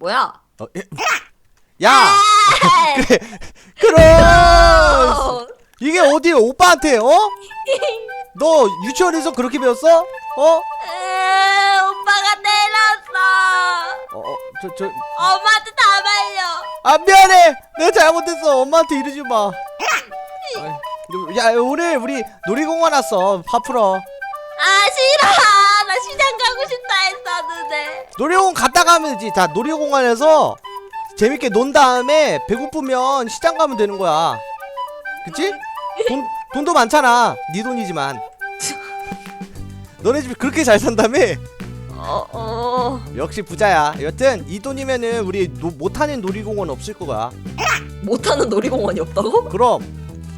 뭐야? 어, 예. 야 그래 그럼 어, 이게 어디 오빠한테 어? 너 유치원에서 그렇게 배웠어? 어? 에, 오빠가 때렸어. 어, 저, 저, 엄마한테 다 말려. 아, 미안해! 내가 잘못했어. 엄마한테 이러지 마. 아이, 야, 오늘 우리 놀이공원 왔어. 밥 풀어. 아 싫어. 나 시장 가고 싶다 했었 는데. 놀이공원 갔다 가면 되지. 자, 놀이공원에서 재밌게 논 다음에 배고프면 시장 가면 되는 거야. 그치? 돈, 돈도 많잖아. 네 돈이지만. 너네 집이 그렇게 잘 산다며? 어 어. 역시 부자야. 여튼 이 돈이면은 우리 노, 못하는 놀이공원 없을 거야. 못하는 놀이공원이 없다고? 그럼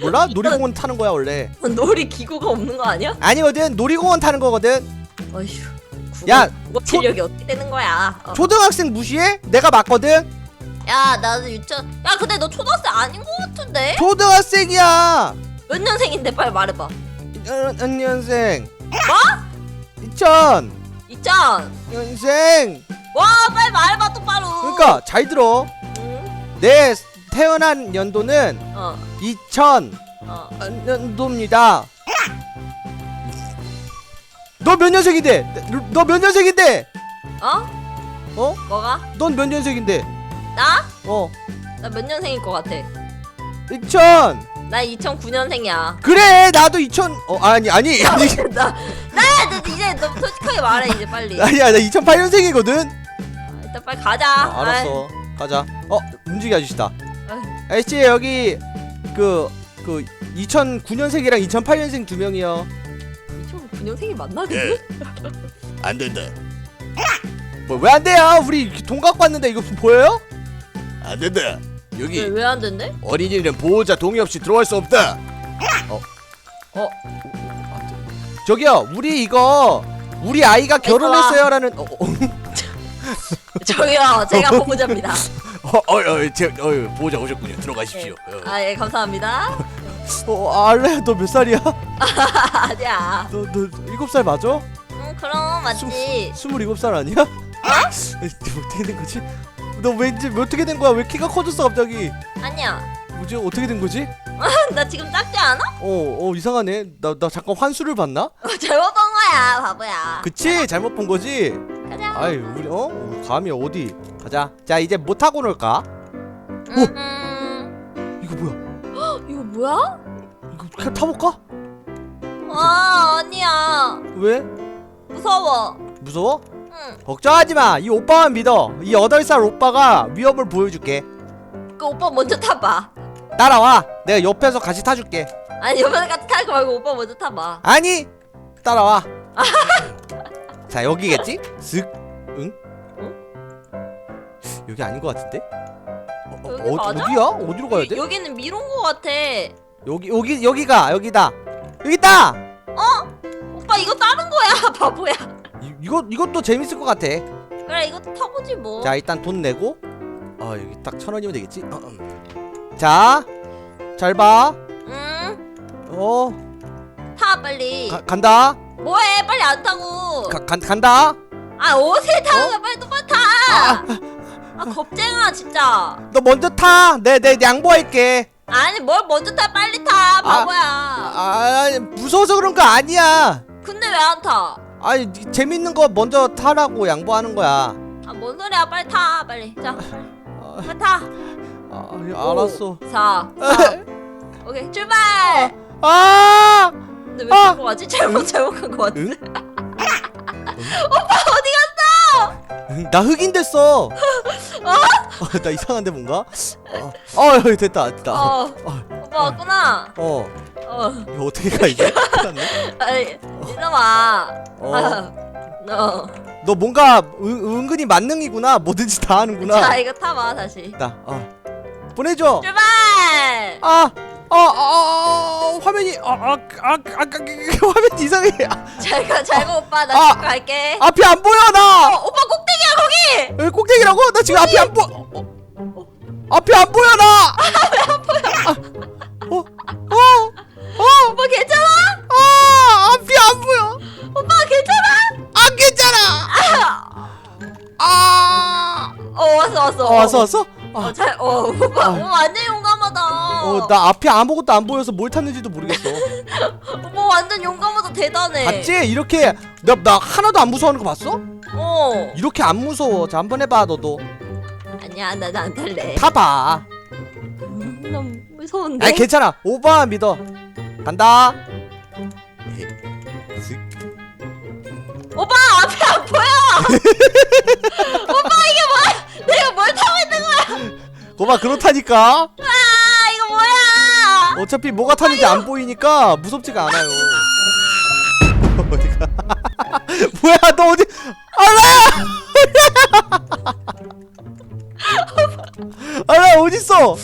몰라? 놀이공원 타는 거야 원래. 놀이 기구가 없는 거 아니야? 아니거든. 놀이공원 타는 거거든. 어휴. 야, 초- 실력이 어떻게 되는 거야? 어. 초등학생 무시해? 내가 맞거든. 야 나도 유치원. 야 근데 너 초등학생 아닌 거 같은데? 초등학생이야. 몇 년생인데 빨리 말해봐. 년생. 뭐? 2000 있잖. 년생. 와 빨리 말해봐 똑바로. 그러니까 잘 들어. 응? 내 태어난 연도는 어. 2000 어. 년도입니다. 너 몇 년생인데? 너 몇 년생인데? 어? 어? 뭐가? 넌 몇 년생인데? 나? 어. 나 몇 년생일 것 같아? 2000. 나 2009년생이야. 그래 나도 2000. 어 아니 아니 아니 나, 나, 나 이제 너 솔직하게 말해 이제 빨리. 아, 아니야 나 2008년생이거든. 일단 빨리 가자. 아, 알았어. 가자. 어, 움직이 아저씨다. 아이. 아저씨 여기 그 그 2009년생이랑 2008년생 두 명이요. 2009년생이 맞나 근데? 예. 안 된다. 뭐왜 안 돼요? 우리 돈 갖고 왔는데 이거 보여요? 안 된다. 여기 왜안 된대? 어린이는 보호자 동의 없이 들어갈 수 없다. 어, 어. 아, 저- 저기요, 우리 이거 우리 아이가 결혼했어요라는. 어, 어, 저기요 제가 보호자입니다. 어, 어, 어, 제, 어, 보호자 오셨군요. 들어가십시오. 어, 아 예 감사합니다. 어 알레, 너 몇 살이야? 아니야. 너, 너 일곱 살 맞아? 응 그럼 맞지. 스물일곱 살 아니야? 어떻게 된 거지? 너 왠지 어떻게 된 거야? 왜 키가 커졌어 갑자기? 아니야. 뭐지? 어떻게 된 거지? 나 지금 작지 않아? 어, 어 이상하네. 나, 나 잠깐 환수를 봤나? 어, 잘못 본 거야 바보야. 그치? 잘못 본 거지? 가자. 아이, 우리 어? 감히 어디? 가자. 자, 이제 뭐 타고 놀까? 음, 이거 뭐야? 이거 뭐야? 이거 그냥 타볼까? 와 아니야. 왜? 무서워. 무서워? 응. 걱정하지 마. 이 오빠만 믿어. 이 여덟 살 오빠가 위협을 보여줄게. 그 오빠 먼저 타봐. 따라와. 내가 옆에서 같이 타줄게. 아니 옆에서 같이 탈거 말고 오빠 먼저 타봐. 아니 따라와 자 여기겠지? 슥 응? 여기 아닌 것 같은데? 어, 어, 여기 어, 맞아? 어디야? 어디로 가야 돼? 여, 여기는 미로인 거 같아. 여기 여기 여기가 여기다 여기 있다 어? 오빠 이거 다른 거야 바보야. 이, 이거 이것도 재밌을 것 같아 그래 이거 타보지 뭐. 자 일단 돈 내고 아 여기 딱 천 원이면 되겠지? 어, 음. 자 잘 봐 응. 어 타 빨리. 가, 간다 뭐해 빨리 안 타고. 가, 간, 간다 아 옷을 타는 어? 거 빨리 똑바로 타. 아 겁쟁아 진짜. 너 먼저 타 내 내 양보할게 아니 뭘 먼저 타 빨리 타 바보야. 아 무서워서 그런 거 아니야 근데 왜 안 타? 아니 니- 재밌는 거 먼저 타라고 양보하는 거야. 아 뭔 소리야 빨리 타 빨리. 자 아, 빨리 타. 아, 알았어. 4 3 오케이 출발. 아, 근데 왜 아! 그거 가지? 잘못 잘못 간거 같아. 응? 오빠 어디 응, 나 흑인 됐어. 어? 나 이상한데 뭔가? 어, 어 여기 됐다, 됐다. 어, 어 오빠 왔구나. 어, 어 이거 어떻게 가 이제? 큰일 났네. 아이 이놈아. 어, 어. 너 뭔가 은, 은근히 만능이구나. 뭐든지 다 하는구나. 자 이거 타봐 다시. 나, 어, 보내줘. 출발. 아, 아, 아, 아, 화면이, 아, 아, 아, 아, 아, 화면 이상해. 아, 잘 가 잘 가 오빠 나 아! 집 갈게. 앞이 안 보여 나. 어 오빠 거기. 여기 꼭대기라고? 나 지금 앞이 안 보여. 앞이 안 보여 나. 왜안 보여? 어, 어, 어, 오빠 괜찮아? 아, 앞이 안 보여. 오빠 괜찮아? 안 괜찮아. 아, 어어 왔어 왔어. 어 왔어 왔어? 어, 잘, 어, 오빠, 어, 완전 용감하다. 어 나 앞에 아무것도 안 보여서 뭘 탔는지도 모르겠어 오빠 완전 용감하다, 대단해. 봤지? 이렇게 나, 나 하나도 안 무서워하는 거 봤어? 어. 이렇게 안 무서워 자 한번 해봐 너도 아니야, 나안 탈래. 타봐 음, 너무 무서운데. 아 괜찮아 오빠 믿어 간다 오빠 앞에 안 보여. 오빠 이게 뭐야? 오빠 그렇다니까. 아 이거 뭐야? 어차피 뭐가 타는지 안 보이니까 무섭지가 않아요. 어디가? 뭐야 너 어디? 알라야 알라 어딨어?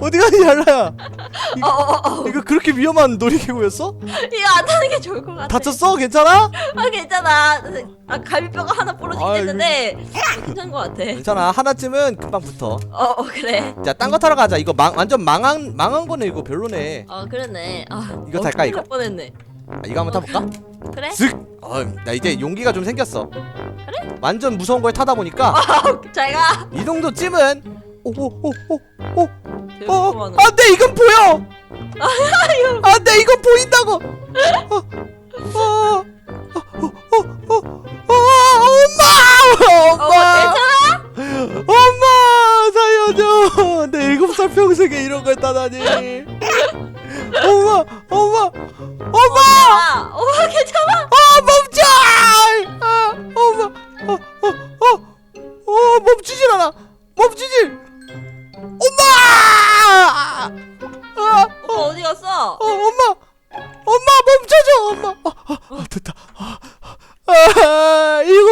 어디 가니 알라야 어, 어, 어. 이거 그렇게 위험한 놀이기구였어? 이거 안 타는 게 좋을 것 같아. 다쳤어? 괜찮아? 아 괜찮아. 아 갈비뼈가 하나 부러지긴 아이고. 했는데 괜찮은 것 같아. 괜찮아 하나쯤은 금방 붙어 어, 어 그래. 자 딴 거 타러 가자 이거 망, 완전 망한 망한 거네 이거 별로네 어 그러네. 아 이거 탈까, 이거? 날 뻔했네. 아, 이거 한번 타볼까? 그래? 쓱! 어, 나 이제 용기가 좀 생겼어 그래? 완전 무서운 걸 타다 보니까 잘 가. 이 정도쯤은 오오오오오 어, 대박하네. 안돼 이건 보여! 안 돼 이건 보인다고! 어, 어, 어, 어, 어, 어, 엄마! 어 엄마! 괜찮아? 엄마! 살려줘! 내 일곱 살 평생에 이런 걸 따다니! 엄마! 엄마! 엄마! 아, 어 괜찮아? 아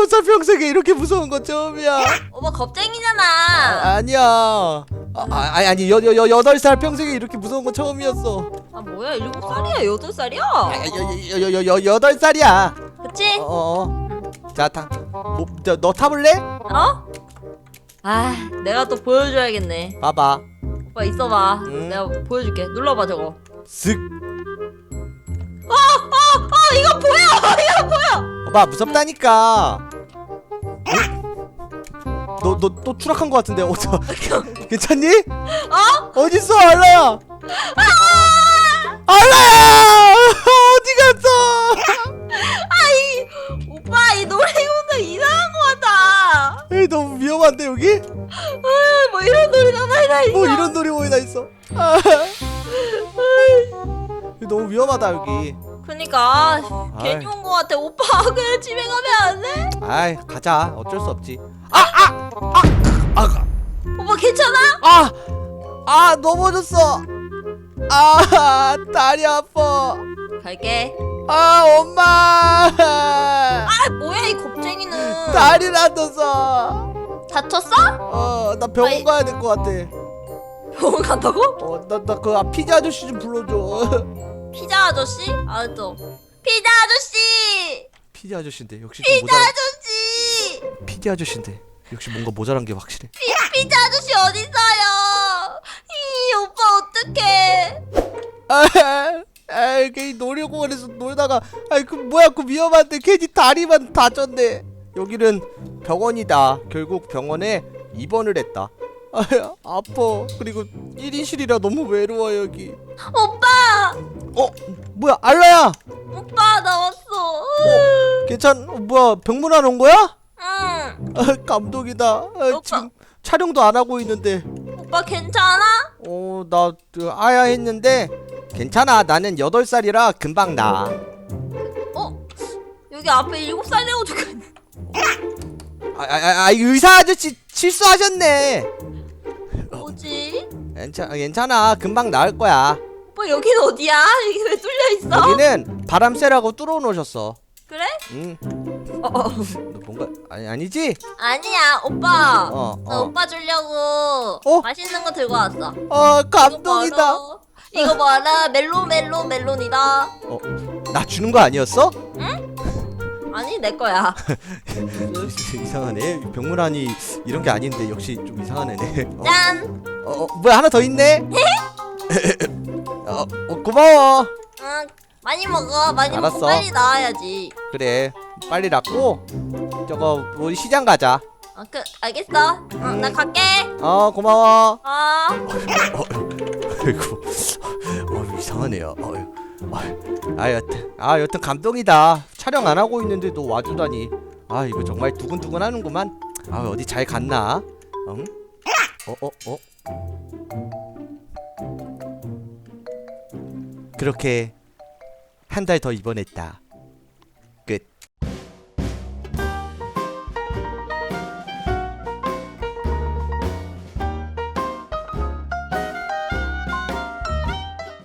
아, 살 평생에 이렇게 무서운 건 처음이야 오빠 겁쟁이잖아. 아, 아니야. 아, 아, 아니 아니 여, 여, 여, 여덟 살 평생에 이렇게 무서운 건 처음이었어. 아 뭐야 일곱 살이야 여덟 살이야? 아, 여, 여, 여, 여, 여, 여덟 살이야. 그치? 어, 어. 자, 타. 뭐, 저, 너 타볼래? 어? 아 내가 또 보여줘야겠네. 봐봐. 오빠 있어봐. 응. 내가 보여줄게. 눌러봐 저거. 쓱. 아 이거 보여. 이거 보여. 봐봐, 무섭다니까. 너, 너 또 추락한 것 같은데, 어저 괜찮니? 어? 어딨어, 알라야? 알라야! 어디 갔어? 아이 오빠 이 놀이공원 이상한 거 같아. 에이, 너무 위험한데, 여기? 아, 뭐 이런 놀이가 많이 있어. 뭐 이런 놀이공원이나 있어. 아. 너무 위험하다 여기. 그니까 괜히 온 거 같아. 오빠 그냥 집에 가면 안 돼? 아이 가자. 어쩔 수 없지. 아아아아 오빠 괜찮아? 아, 아 넘어졌어. 아 다리 아파. 갈게. 아 엄마. 아 뭐야 이 겁쟁이는. 다리 다쳤어. 다쳤어? 어나 병원 아이. 가야 될 것 같아. 병원 간다고? 어나나그 피자 아저씨 좀 불러줘. 피자 아저씨? 알았어. 피자 아저씨! 피자 아저씨인데 역시 좀 피자 모자. 아저씨! 피자 아저씨인데 역시 뭔가 모자란 게 확실해. 피, 피자 아저씨 어디 있어요? 이 오빠 어떡해? 아, 아, 괜히 놀이공원에서 놀다가, 아, 그 뭐야, 그 위험한데 괜히 다리만 다쳤네. 여기는 병원이다. 결국 병원에 입원을 했다. 아, 아파. 그리고 1인실이라 너무 외로워 여기. 오빠! 어, 뭐야, 알라야. 오빠 나 왔어. 괜찮? 어, 뭐야, 병문안 온 거야? 응. 아, 감동이다. 아, 오빠. 지금 촬영도 안 하고 있는데. 오빠 괜찮아? 어, 나 그, 아야 했는데 괜찮아. 나는 8살이라 금방 나. 어? 여기 앞에 일곱 살이라고 적혀있네. 아, 아, 아, 아, 의사 아저씨 실수하셨네. 뭐지? 괜찮아, 괜찮아. 금방 나을 거야. 오빠 여긴 어디야? 이게 왜 뚫려 있어? 여기는 바람 쐬라고 뚫어 놓으셨어. 그래? 응. 어, 어. 너 뭔가 아니 아니지? 아니야 오빠. 어, 나 어. 오빠 주려고 어? 맛있는 거 들고 왔어. 어, 감동이다. 이거 봐라 멜론 멜론 멜론이다. 어, 나 주는 거 아니었어? 아니 내 거야. 이상하네. 병문안이 이런 게 아닌데 역시 좀 이상한 애네. 어, 짠. 어, 어, 뭐야 하나 더 있네. 어, 어, 고마워. 응. 많이 먹어. 많이 알았어. 먹고 빨리 나와야지. 그래, 빨리 낫고 저거 우리 시장 가자. 어, 그 알겠어. 어, 나 갈게. 어 고마워 어. 아이고 어 이상하네요 어휴 어휴. 아 여튼 아 여튼 감동이다 촬영 안 하고 있는데 너 와주다니 아 이거 정말 두근두근 하는구만 아 어디 잘 갔나 응? 어 어 어, 그렇게 한 달 더 입원했다